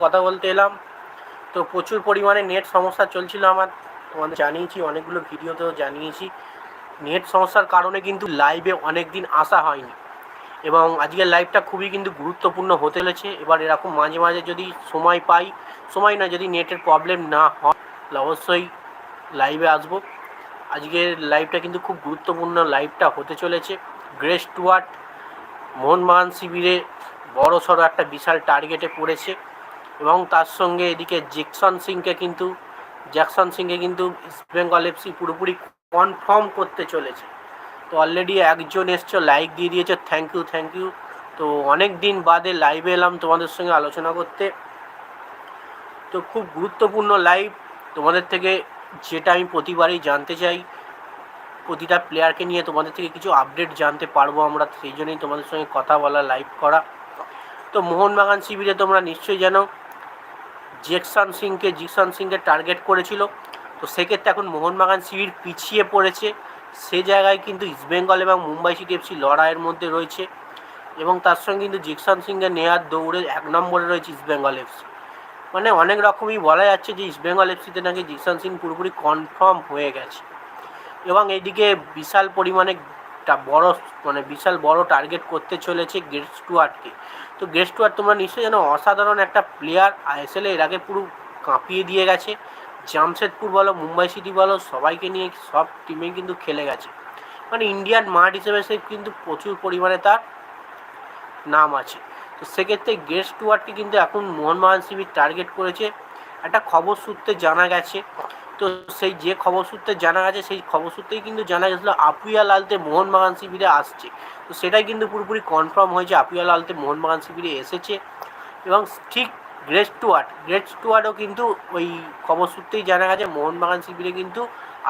কথা বলতে এলাম। তো প্রচুর পরিমাণে নেট সমস্যা চলছিল আমার। তোমাদের জানিয়েছি, অনেকগুলো ভিডিওতেও জানিয়েছি। নেট সমস্যার কারণে কিন্তু লাইভে অনেক দিন আসা হয়নি। এবং আজকের লাইভটা খুবই কিন্তু গুরুত্বপূর্ণ হতে চলেছে। এবার এরকম মাঝে মাঝে যদি সময় পাই, সময় না যদি নেটের প্রবলেম না হয় অবশ্যই লাইভে আসব। আজকের লাইভটা কিন্তু খুব গুরুত্বপূর্ণ লাইভটা হতে চলেছে। গ্রেস টুয়ার্ট মোহনবাগান শিবিরে বড় সড়ো একটা বিশাল টার্গেটে পড়েছে। এবং তার সঙ্গে এদিকে জ্যাকসন সিংকে কিন্তু, জ্যাকসন সিংকে কিন্তু ইস্ট বেঙ্গল এফসি পুরোপুরি কনফার্ম করতে চলেছে। তো অলরেডি একজন এসছো লাইক দিয়ে দিয়েছে থ্যাংক ইউ থ্যাংক ইউ তো অনেক দিন বাদে লাইভে এলাম তোমাদের সঙ্গে আলোচনা করতে। তো খুব গুরুত্বপূর্ণ লাইভ তোমাদের থেকে যেটা আমি প্রতিবারই জানতে চাই, প্রতিটা প্লেয়ারকে নিয়ে তোমাদের থেকে কিছু আপডেট জানতে পারব আমরা, সেই জন্যই তোমাদের সঙ্গে কথা বলা লাইভ করা। তো মোহনবাগান শিবিরে তোমরা নিশ্চয়ই জানো জেকসন সিংকে, জিকসন সিংকে টার্গেট করেছিল। তো সেক্ষেত্রে এখন মোহনবাগান শিবির পিছিয়ে পড়েছে। সে জায়গায় কিন্তু ইস্টবেঙ্গল এবং মুম্বাই সিটি এফসি লড়াইয়ের মধ্যে রয়েছে। এবং তার সঙ্গে কিন্তু জিকসন সিংকে নেওয়ার দৌড়ে এক নম্বরে রয়েছে ইস্টবেঙ্গল এফসি মানে অনেক রকমই বলা যাচ্ছে যে ইস্টবেঙ্গল এফসিতে নাকি জিকসন সিং পুরোপুরি কনফার্ম হয়ে গেছে। এবং এইদিকে বিশাল পরিমাণে একটা বড় মানে বিশাল বড় টার্গেট করতে চলেছে গ্রেট স্টুয়ার্টকে তো গ্রেট স্টুয়ার্ট তোমরা নিশ্চয়ই জানো, অসাধারণ একটা প্লেয়ার আইএসএলে এর আগে পুরো কাঁপিয়ে দিয়ে গেছে। জামশেদপুর বলো, মুম্বাই সিটি বলো, সবাইকে নিয়ে সব টিমে কিন্তু খেলে গেছে। মানে ইন্ডিয়ান মাঠ হিসেবে সে কিন্তু প্রচুর পরিমাণে তার নাম আছে। তো সেক্ষেত্রে গ্রেট স্টুয়ার্টকে কিন্তু এখন মোহনবাগান শিবির টার্গেট করেছে। একটা খবর সূত্রে জানা গেছে তো সেই যে খবর সূত্রে জানা গেছে, সেই খবর সূত্রেই কিন্তু জানা গেছিল আপুয়া লালতে মোহনবাগান শিবিরে আসছে। তো সেটাই কিন্তু পুরোপুরি কনফার্ম হয়েছে আপুইয়া লালতে মোহনবাগান শিবিরে এসেছে। এবং ঠিক গ্রেট স্টুয়ার্ট, গ্রেট স্টুয়ার্ডও কিন্তু ওই খবর সূত্রেই জানা গেছে, মোহনবাগান শিবিরে কিন্তু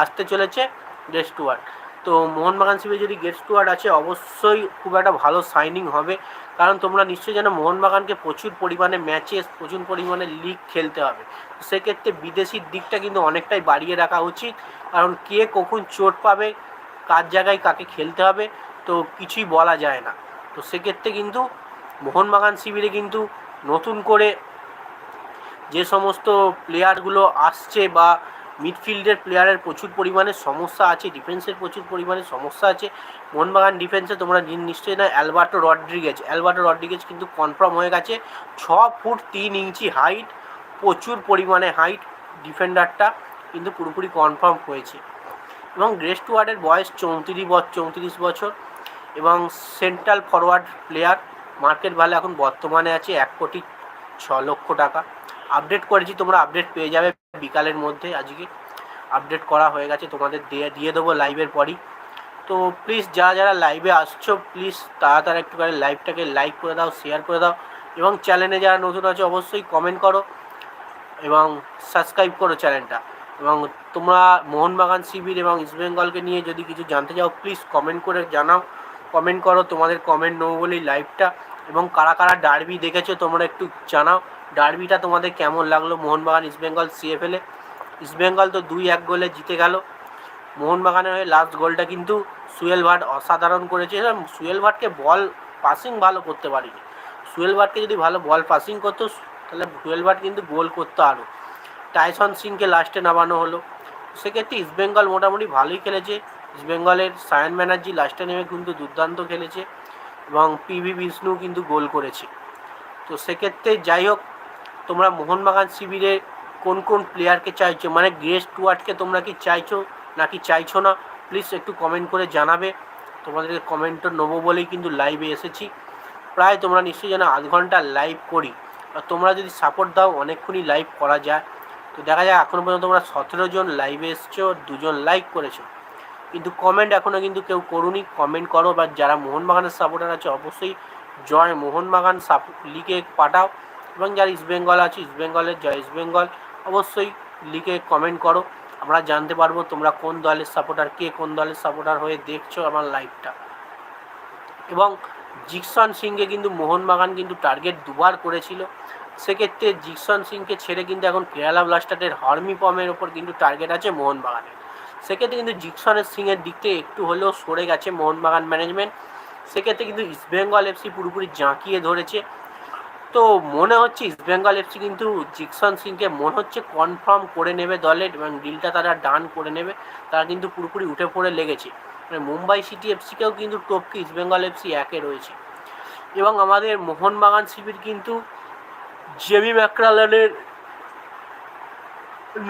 আসতে চলেছে গ্রেট স্টুয়ার্ট। তো মোহনবাগান শিবিরে যদি গেট স্টুয়ার্ড আছে, অবশ্যই খুব একটা ভালো সাইনিং হবে। কারণ তোমরা নিশ্চয়ই জানো, মোহনবাগানকে প্রচুর পরিমাণে ম্যাচে প্রচুর পরিমাণে লিগ খেলতে হবে। সেক্ষেত্রে বিদেশির দিকটা কিন্তু অনেকটাই বাড়িয়ে রাখা উচিত। কারণ কে কখন চোট পাবে, কার জায়গায় কাকে খেলতে হবে, তো কিছুই বলা যায় না। তো সেক্ষেত্রে কিন্তু মোহনবাগান শিবিরে কিন্তু নতুন করে যে সমস্ত প্লেয়ারগুলো আসছে বা মিডফিল্ডের প্লেয়ারের প্রচুর পরিমাণে সমস্যা আছে ডিফেন্সের প্রচুর পরিমাণে সমস্যা আছে। মোহনবাগান ডিফেন্সে তোমরা নিশ্চয়ই না অ্যালবার্টো রড্রিগেজ অ্যালবার্টো রড্রিগেজ কিন্তু কনফার্ম হয়ে গেছে, ছ ফুট তিন ইঞ্চি হাইট প্রচুর পরিমাণে হাইট ডিফেন্ডারটা কিন্তু পুরোপুরি কনফার্ম হয়েছে। এবং গ্রেস্ট ওয়ার্ডের বয়স চৌত্রিশ বছর চৌত্রিশ বছর এবং central forward player market value এখন বর্তমানে আছে এক কোটি ছ লক্ষ টাকা। আপডেট করেছি, তোমরা আপডেট পেয়ে যাবে। বিকালের মধ্যে আজকে আপডেট করা হয়ে গেছে, তোমাদের দিয়ে দিয়ে দেবো লাইভের পরই। তো প্লিজ যারা যারা লাইভে আসছো প্লিজ তাড়াতাড়ি একটু করে লাইভটাকে লাইক করে দাও শেয়ার করে দাও এবং চ্যানেলে যারা নতুন আছে, অবশ্যই কমেন্ট করো এবং সাবস্ক্রাইব করো চ্যানেলটা এবং তোমরা মোহনবাগান শিবির এবং ইস্টবেঙ্গলকে নিয়ে যদি কিছু জানতে চাও প্লিজ কমেন্ট করে জানাও। কমেন্ট করো, তোমাদের কমেন্ট নেব বলেই লাইভটা এবং কারা কারা ডার্বি দেখেছ, তোমরা একটু জানাও। ডার্বিটা তোমাদের কেমন লাগল? মোহনবাগান ইস্টবেঙ্গল সিএফএলে ইস্টবেঙ্গল তো দুই এক গোলে জিতে গেল। মোহনবাগানের হয়ে লাস্ট গোলটা কিন্তু সুয়েল ভাট অসাধারণ করেছে। সুয়েল ভাটকে বল পাসিং ভালো করতে পারিনি। সুয়েল ভাটকে যদি ভালো বল পাসিং করতো, তাহলে সুয়েল ভাট কিন্তু গোল করতো আরও টাইসন সিংকে লাস্টে নামানো হলো। সেক্ষেত্রে ইস্টবেঙ্গল মোটামুটি ভালোই খেলেছে। ইস্টবেঙ্গলের সায়ন ব্যানার্জি লাস্টে নেমে কিন্তু দুর্দান্ত খেলেছে। এবং পিভি বিষ্ণু কিন্তু গোল করেছে। তো সেক্ষেত্রে যাই হোক তোমরা মোহনবাগান শিবিরে কোন কোন প্লেয়ারকে চাইছো? মানে গ্রেস টুয়ার্ডকে তোমরা কি চাইছো নাকি চাইছো না? প্লিজ একটু কমেন্ট করে জানাবে। তোমাদের কমেন্টও নেব বলেই কিন্তু লাইভে এসেছি। প্রায় তোমরা নিশ্চয়ই জানো আধ ঘণ্টা লাইভ করি। আর তোমরা যদি সাপোর্ট দাও, অনেকক্ষণই লাইভ করা যায়। তো দেখা যায় এখনও পর্যন্ত তোমরা সতেরো জন লাইভে এসছো, দুজন লাইক করেছ। কিন্তু কমেন্ট এখনও কিন্তু কেউ করুনি। কমেন্ট করো। বা যারা মোহনবাগানের সাপোর্টার আছে, অবশ্যই জয় মোহনবাগান সাপ লিগে পাঠাও। এবং যারা ইস্টবেঙ্গল আছে ইস্টবেঙ্গলের জয়। ইস্টবেঙ্গল অবশ্যই লিগে কমেন্ট করো। আমরা জানতে পারব তোমরা কোন দলের সাপোর্টার কে, কোন দলের সাপোর্টার হয়ে দেখছ আমার লাইভটা এবং জিকসন সিংকে কিন্তু মোহনবাগান কিন্তু টার্গেট দুবার করেছিল। সেক্ষেত্রে জিকসন সিংকে ছেড়ে কিন্তু এখন কেরালা ব্লাস্টারের হর্মি পমের ওপর কিন্তু টার্গেট আছে মোহনবাগানের সেক্ষেত্রে কিন্তু জিকসনের সিংয়ের দিক থেকে একটু হলেও সরে গেছে মোহনবাগান ম্যানেজমেন্ট সেক্ষেত্রে কিন্তু ইস্টবেঙ্গল এফসি পুরোপুরি জাঁকিয়ে ধরেছে। তো মনে হচ্ছে ইস্টবেঙ্গল এফসি কিন্তু জিকসন সিংকে মনে হচ্ছে কনফার্ম করে নেবে দলের এবং ডিলটা তারা ডান করে নেবে। তারা কিন্তু পুরোপুরি উঠে পড়ে লেগেছে। মানে মুম্বাই সিটি এফসিকেও কিন্তু টপকে ইস্টবেঙ্গল এফসি একে রয়েছে। এবং আমাদের মোহনবাগান শিবির কিন্তু জেমি ম্যাকরালানের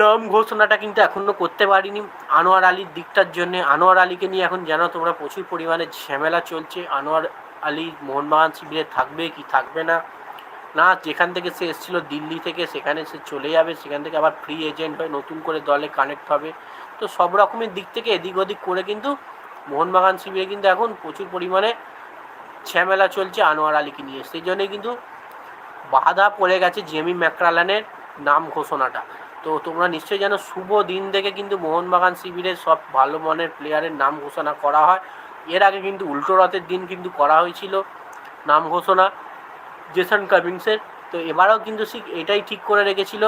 নাম ঘোষণাটা কিন্তু এখনও করতে পারিনি। আনোয়ার আলীর দিকটার জন্য। আনোয়ার আলীকে নিয়ে এখন জানো তোমরা প্রচুর পরিমাণে ঝামেলা চলছে। আনোয়ার আলী মোহনবাগান শিবিরে থাকবে কি থাকবে না? না, যেখান থেকে সে এসেছিল দিল্লি থেকে, সেখানে সে চলে যাবে, সেখান থেকে আবার ফ্রি এজেন্ট হয়ে নতুন করে দলে কানেক্ট হবে। তো সব রকমের দিক থেকে এদিক ওদিক করে কিন্তু মোহনবাগান শিবিরে কিন্তু এখন প্রচুর পরিমাণে ঝামেলা চলছে আনোয়ার আলীকে নিয়ে। সেই জন্যই কিন্তু বাধা পড়ে গেছে জেমি ম্যাকরালানের নাম ঘোষণাটা। তো তোমরা নিশ্চয়ই জানো, শুভ দিন থেকে কিন্তু মোহনবাগান শিবিরের সব ভালো মানের প্লেয়ারের নাম ঘোষণা করা হয়। এর আগে কিন্তু উল্টো রথের দিন কিন্তু করা হয়েছিল নাম ঘোষণা। জেসন কামিংসের তো এবারেও কিন্তু ঠিক এটাই ঠিক করে রেখেছিল।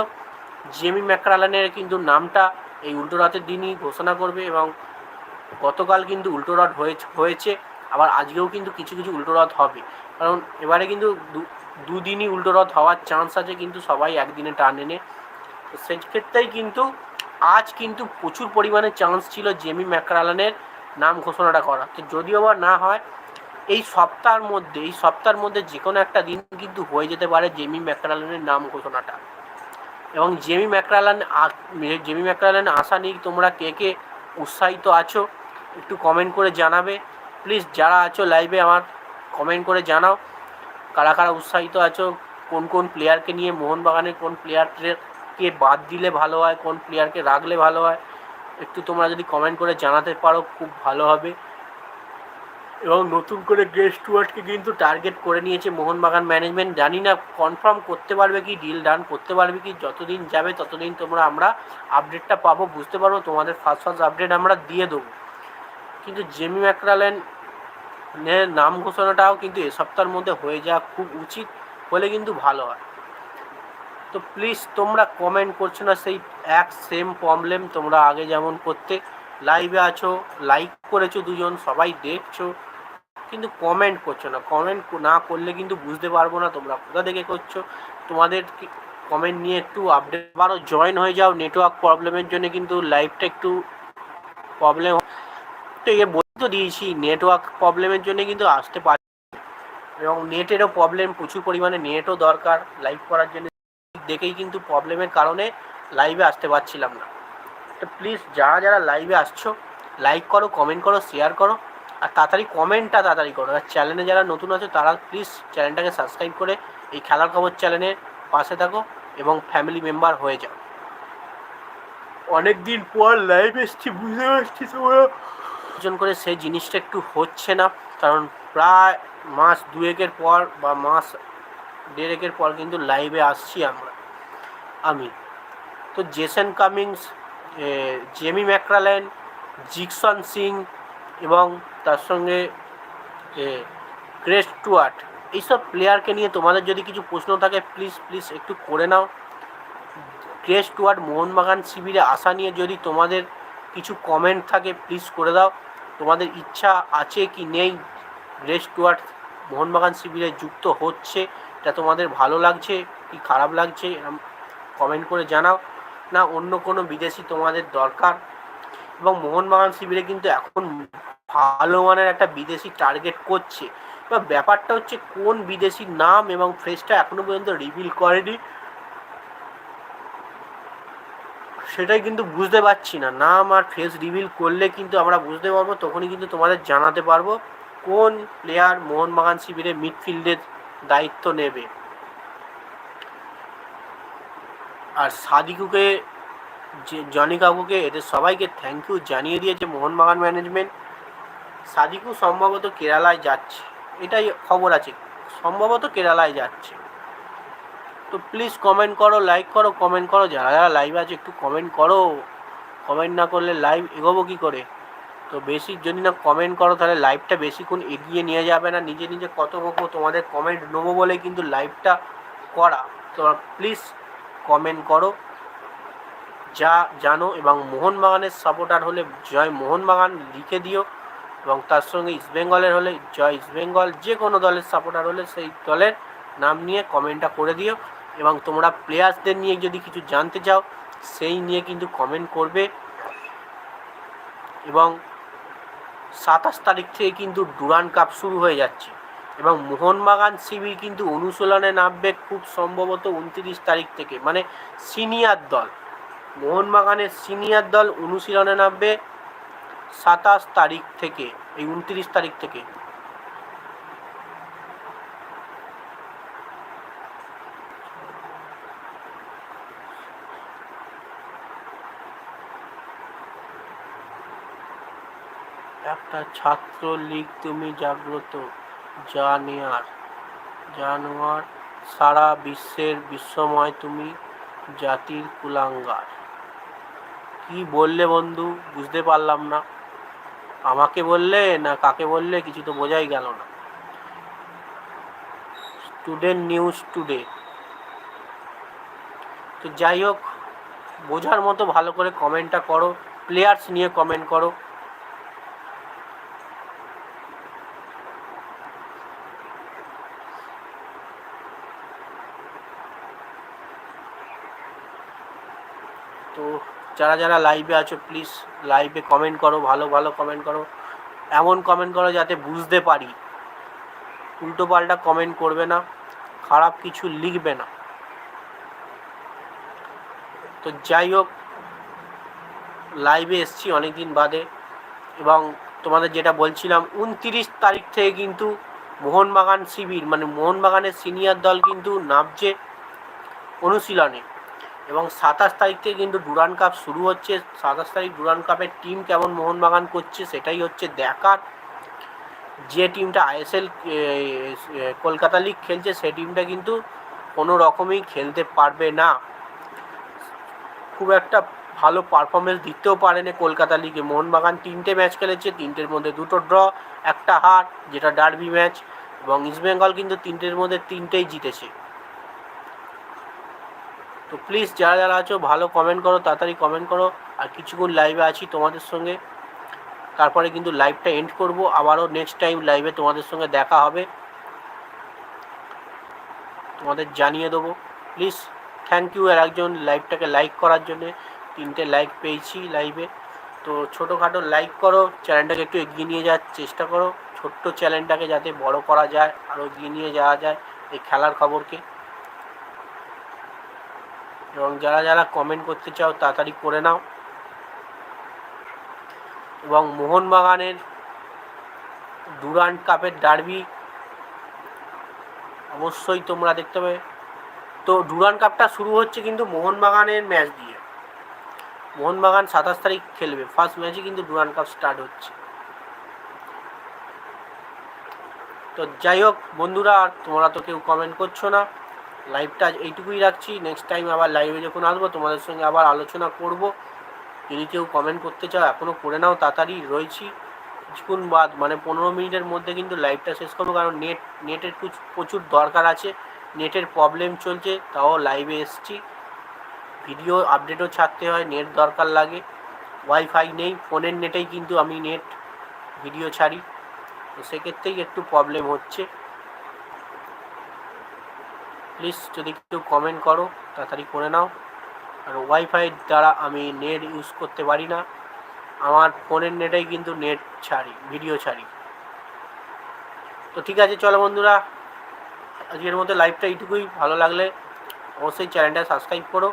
জেমি ম্যাকরালানের কিন্তু নামটা এই উল্টো রথের দিনই ঘোষণা করবে এবং গতকাল কিন্তু উল্টো রথ হয়েছে। আবার আজকেও কিন্তু কিছু কিছু উল্টো রথ হবে। কারণ এবারে কিন্তু দু- দুদিনই উল্টো রথ হওয়ার চান্স আছে কিন্তু সবাই একদিনে টান এনে। সেক্ষেত্রেই কিন্তু আজ কিন্তু প্রচুর পরিমাণে চান্স ছিল জেমি ম্যাকরালানের নাম ঘোষণাটা করা তো যদিও বা না হয় এই সপ্তাহের মধ্যে, এই সপ্তাহের মধ্যে যে কোনো একটা দিন কিন্তু হয়ে যেতে পারে জেমি ম্যাকরালানের নাম ঘোষণাটা। এবং জেমি ম্যাকরালান জেমি ম্যাকরালান আশা নিয়ে তোমরা কে কে উৎসাহিত আছো, একটু কমেন্ট করে জানাবে। প্লিজ যারা আছো লাইভে আমার কমেন্ট করে জানাও, কারা কারা উৎসাহিত আছো, কোন কোন প্লেয়ারকে নিয়ে, মোহনবাগানের কোন প্লেয়ারকে বাদ দিলে ভালো হয়, কোন প্লেয়ারকে রাখলে ভালো হয়, একটু তোমরা যদি কমেন্ট করে জানাতে পারো, খুব ভালো হবে। এবং নতুন করে গেস্ট ওয়ার্ডকে কিন্তু টার্গেট করে নিয়েছে মোহনবাগান ম্যানেজমেন্ট জানি না কনফার্ম করতে পারবে কি ডিল ডান করতে পারবে কি, যতদিন যাবে ততদিন তোমরা, আমরা আপডেটটা পাবো, বুঝতে পারব তোমাদের ফার্স্ট ফার্স্ট আপডেট আমরা দিয়ে দেবো। কিন্তু জেমি ম্যাকরালেন নাম ঘোষণাটাও কিন্তু এ সপ্তাহের মধ্যে হয়ে যাওয়া খুব উচিত, হলে কিন্তু ভালো হয়। তো প্লিজ তোমরা কমেন্ট করছ না, সেই এক সেম প্রবলেম তোমরা আগে যেমন করতে। লাইভে আছো লাইক করেছ দুজন, সবাই দেখছ। কিন্তু কমেন্ট করছ না। কমেন্ট না করলে কিন্তু বুঝতে পারব না তোমরা কোথা থেকে করছ। তোমাদের কমেন্ট নিয়ে একটু আপডেট আবারও জয়েন হয়ে যাও। নেটওয়ার্ক প্রবলেমের জন্য কিন্তু লাইভটা একটু প্রবলেম তো এ বলে তো দিয়েছি নেটওয়ার্ক প্রবলেমের জন্য কিন্তু আসতে পারি। এবং নেটেরও প্রবলেম প্রচুর পরিমাণে নেটও দরকার লাইভ করার জন্য। দেখেই কিন্তু প্রবলেমের কারণে লাইভে আসতে পারছিলাম না। তো প্লিজ যারা যারা লাইভে আসছো লাইক করো কমেন্ট করো শেয়ার করো। আর তাড়াতাড়ি কমেন্টটা তাড়াতাড়ি করো। আর চ্যানেলে যারা নতুন আছে তারা প্লিজ চ্যানেলটাকে সাবস্ক্রাইব করে এই খেলার খবর চ্যানেলের পাশে থাকো এবং ফ্যামিলি মেম্বার হয়ে যাও। অনেক দিন পর লাইভ এসছি বুঝতে পারছি তোমরা করে সেই জিনিসটা একটু হচ্ছে না কারণ প্রায় মাস দুয়েকের পর বা মাস দেড়েকের পর কিন্তু লাইভে আসছি আমরা। আমি। তো Jason Cummings Jamie Maclaren Jeakson Singh এবং তার সঙ্গে ক্রেস টুয়ার্ট এইসব প্লেয়ারকে নিয়ে তোমাদের যদি কিছু প্রশ্ন থাকে প্লিজ প্লিজ একটু করে নাও। ক্রেস টুয়ার্ট মোহনবাগান শিবিরে আসা নিয়ে যদি তোমাদের কিছু কমেন্ট থাকে প্লিজ করে দাও। তোমাদের ইচ্ছা আছে কি নেই গ্রেস টুয়ার্ট মোহনবাগান শিবিরে যুক্ত হচ্ছে, এটা তোমাদের ভালো লাগছে, কি খারাপ লাগছে কমেন্ট করে জানাও। না, অন্য কোনো বিদেশি তোমাদের দরকার। এবং মোহনবাগান শিবিরে কিন্তু এখন ভালো মানের একটা বিদেশি টার্গেট করছে। এবার ব্যাপারটা হচ্ছে কোন বিদেশির নাম এবং ফ্রেশটা এখনও পর্যন্ত রিভিল করেনি, সেটাই কিন্তু বুঝতে পারছি না। নাম আর ফেস রিভিল করলে কিন্তু আমরা বুঝতে পারব, তখনই কিন্তু তোমাদের জানাতে পারব কোন প্লেয়ার মোহনবাগান শিবিরে মিডফিল্ডের দায়িত্ব নেবে। আর সাদিকুকে যে জনি কাকুকে, এদের সবাইকে থ্যাংক ইউ জানিয়ে দিয়েছে মোহনবাগান ম্যানেজমেন্ট সাদিকু সম্ভবত কেরালায় যাচ্ছে। এটাই খবর আছে। সম্ভবত কেরালায় যাচ্ছে। তো প্লিজ কমেন্ট করো লাইক করো কমেন্ট করো। যারা যারা লাইভ আছে, একটু কমেন্ট করো। কমেন্ট না করলে লাইভ এগোবো কী করে? তো বেশি যদি না কমেন্ট করো, তাহলে লাইভটা বেশিক্ষণ এগিয়ে নিয়ে যাবে না। নিজে নিজে কত বকো তোমাদের কমেন্ট নেব বলে কিন্তু লাইভটা করা। তোমরা প্লিজ কমেন্ট করো। যা জানো এবং মোহনবাগানের সাপোর্টার হলে জয় মোহনবাগান লিখে দিও এবং তার সঙ্গে ইস্টবেঙ্গলের হলে জয় ইস্টবেঙ্গল যে কোনো দলের সাপোর্টার হলে সেই দলের নাম নিয়ে কমেন্টটা করে দিও এবং তোমরা প্লেয়ার্সদের নিয়ে যদি কিছু জানতে চাও, সেই নিয়ে কিন্তু কমেন্ট করবে এবং সাতাশ তারিখ থেকে কিন্তু ডুরান কাপ শুরু হয়ে যাচ্ছে এবং মোহনবাগান শিবির কিন্তু অনুশীলনে নামবে খুব সম্ভবত উনত্রিশ তারিখ থেকে মানে সিনিয়র দল। মোহনবাগানের সিনিয়র দল অনুশীলনে নামবে সাতাশ তারিখ থেকে, এই উনত্রিশ তারিখ থেকে। একটা ছাত্র লীগ তুমি জাগ্রত। যা জানোয়ার, সারা বিশ্বের বিশ্বময় তুমি জাতির কুলাঙ্গার। কি বললে বন্ধু? বুঝতে পারলাম না। আমাকে বললে না কাকে বললে কিছু তো বোঝাই গেল না। Student news today. তো যাই হোক, বোঝার মতো ভালো করে কমেন্টটা করো, প্লেয়ার্স নিয়ে কমেন্ট করো। তো যারা যারা লাইভে আছো প্লিজ লাইভে কমেন্ট করো, ভালো ভালো কমেন্ট করো। এমন কমেন্ট করো যাতে বুঝতে পারি। উল্টো পাল্টা কমেন্ট করবে না, খারাপ কিছু লিখবে না। তো যাই হোক লাইভে এসছি অনেক দিন বাদে এবং তোমাদের যেটা বলছিলাম, উনতিরিশ তারিখ থেকে কিন্তু মোহনবাগান শিবির মানে মোহনবাগানের সিনিয়র দল কিন্তু নামছে অনুশীলনে। এবং সাতাশ তারিখ থেকে কিন্তু ডুরান কাপ শুরু হচ্ছে। সাতাশ তারিখ ডুরান কাপের টিম কেমন মোহনবাগান করছে সেটাই হচ্ছে দেখার। যে টিমটা আইএসএল কলকাতা লিগ খেলছে সেই টিমটা কিন্তু কোনো রকমই খেলতে পারবে না। খুব একটা ভালো পারফরমেন্স দিতেও পারেনি কলকাতা লিগে মোহনবাগান তিনটে ম্যাচ খেলেছে, তিনটের মধ্যে দুটো ড্র একটা হার, যেটা ডার্বি ম্যাচ এবং ইস্টবেঙ্গল কিন্তু তিনটের মধ্যে তিনটেই জিতেছে। তো প্লিজ যারা যারা আছো, ভালো কমেন্ট করো, তাড়াতাড়ি কমেন্ট করো। আর কিছুক্ষণ লাইভে আছি তোমাদের সঙ্গে। তারপরে কিন্তু লাইভটা এন্ড করব। আবারও নেক্সট টাইম লাইভে তোমাদের সঙ্গে দেখা হবে। তোমাদের জানিয়ে দেবো। প্লিজ থ্যাংক ইউ আর একজন লাইভটাকে লাইক করার জন্য। তিনটে লাইক পেয়েছি লাইভে তো ছোটোখাটো লাইক করো চ্যানেলটাকে একটু এগিয়ে নিয়ে যাওয়ার চেষ্টা করো। ছোট্ট চ্যানেলটাকে যাতে বড় করা যায় আরও এগিয়ে নিয়ে যাওয়া যায় এই খেলার খবরকে। এবং যারা যারা কমেন্ট করতে চাও, তাড়াতাড়ি করে নাও। এবং মোহনবাগানের ডুরান্ট কাপের ডার্বি অবশ্যই তোমরা দেখতে পাবে। তো ডুরান কাপটা শুরু হচ্ছে কিন্তু মোহনবাগানের ম্যাচ দিয়ে। মোহনবাগান সাতাশ তারিখ খেলবে। ফার্স্ট ম্যাচে কিন্তু ডুরান কাপ স্টার্ট হচ্ছে। তো যাই হোক, বন্ধুরা, আর তোমরা তো কেউ কমেন্ট করছ না। লাইভটা এইটুকুই রাখছি। নেক্সট টাইম আবার লাইভে যখন আসব, তোমাদের সঙ্গে আবার আলোচনা করব। যদি কেউ কমেন্ট করতে চাও এখনও করে নাও, তাড়াতাড়ি রয়েছি। কিছুক্ষণ বাদ মানে পনেরো মিনিটের মধ্যে কিন্তু লাইভটা শেষ করব, কারণ নেট নেটের প্রচুর দরকার আছে। নেটের প্রবলেম চলছে, তাও লাইভে এসছি। ভিডিও আপডেটও ছাড়তে হয় নেট দরকার লাগে। ওয়াইফাই নেই, ফোনের নেটেই কিন্তু আমি নেট ভিডিও ছাড়ি। তো সেক্ষেত্রেই একটু প্রবলেম হচ্ছে। প্লিজ যদি কেউ কমেন্ট করো, তাড়াতাড়ি করে নাও। আর ওয়াইফাইয়ের দ্বারা আমি নেট ইউজ করতে পারি না। আমার ফোনের নেটেই কিন্তু নেট ছাড়ি ভিডিও ছাড়ি। তো ঠিক আছে, চলো বন্ধুরা, আজকের মতো লাইভটা এইটুকুই। ভালো লাগলে অবশ্যই চ্যানেলটা সাবস্ক্রাইব করো।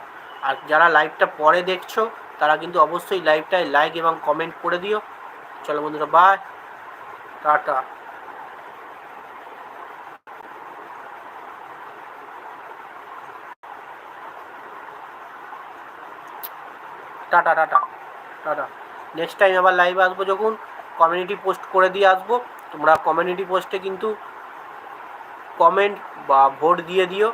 আর যারা লাইভটা পরে দেখছ, তারা কিন্তু অবশ্যই লাইভটায় লাইক এবং কমেন্ট করে দিও। চলো বন্ধুরা bye tata. Tata tata tata. Next time আবার লাইভে আসব যখন কমিউনিটি পোস্ট করে দিয়ে আসব। তোমরা কমিউনিটি পোস্টে কিন্তু কমেন্ট বা ভোট দিয়ে দিও।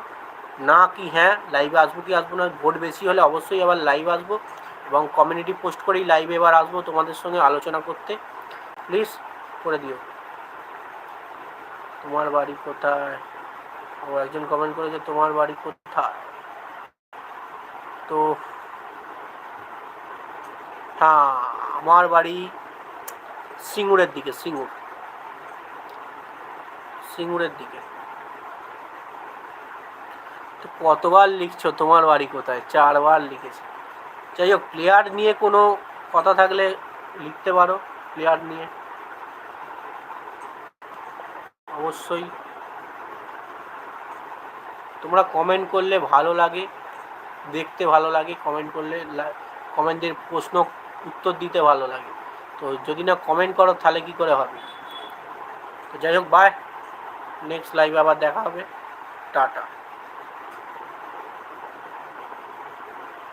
না কি হ্যাঁ লাইভে আসব কি আসব না ভোট বেশি হলে অবশ্যই আবার লাইভ আসব। এবং কমিউনিটি পোস্ট করেই লাইভে এবার আসব তোমাদের সঙ্গে আলোচনা করতে। প্লিজ করে দিও। তোমার বাড়ি কোথায়? ও একজন কমেন্ট করেছে, তোমার বাড়ি কোথায়? তো হ্যাঁ আমার বাড়ি সিঙ্গুরের দিকে, সিঙ্গুর। সিঙ্গুরের দিকে। তো কতবার লিখছো তোমার বাড়ি কোথায়? চারবার লিখেছে। যাই হোক, প্লেয়ার নিয়ে কোনো কথা থাকলে লিখতে পারো, প্লেয়ার নিয়ে। অবশ্যই। তোমরা কমেন্ট করলে ভালো লাগে, দেখতে ভালো লাগে কমেন্ট করলে কমেন্টের প্রশ্ন উত্তর দিতে ভালো লাগে। তো যদি না কমেন্ট করো, তাহলে কী করে হবে? তো যাই হোক বাই নেক্সট লাইভে আবার দেখা হবে। টাটা।